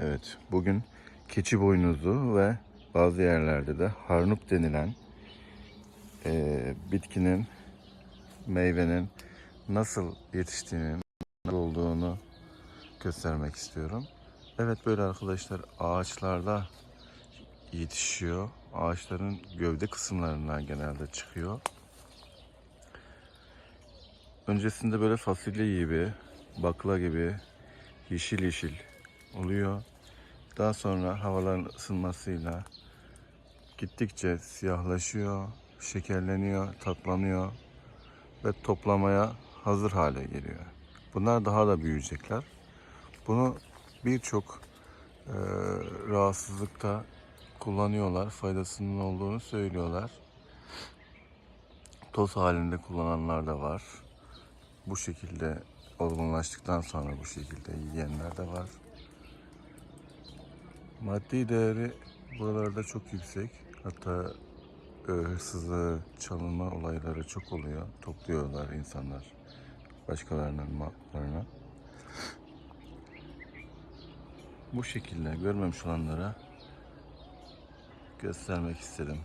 Evet, bugün keçi boynuzu ve bazı yerlerde de harnup denilen eee, bitkinin, meyvenin nasıl yetiştiğini, nasıl olduğunu göstermek istiyorum. Evet böyle arkadaşlar ağaçlarda yetişiyor. Ağaçların gövde kısımlarından genelde çıkıyor. Öncesinde böyle fasulye gibi, bakla gibi yeşil yeşil oluyor. Daha sonra havaların ısınmasıyla gittikçe siyahlaşıyor, şekerleniyor, tatlanıyor ve toplamaya hazır hale geliyor. Bunlar daha da büyüyecekler. Bunu birçok eee, rahatsızlıkta kullanıyorlar. Faydasının olduğunu söylüyorlar. Toz halinde kullananlar da var. Bu şekilde olgunlaştıktan sonra bu şekilde yiyenler de var. Maddi değeri buralarda çok yüksek. Hatta e, hırsızlığı, çalınma olayları çok oluyor. Topluyorlar insanlar başkalarının mallarını. Bu şekilde görmemiş olanlara göstermek istedim.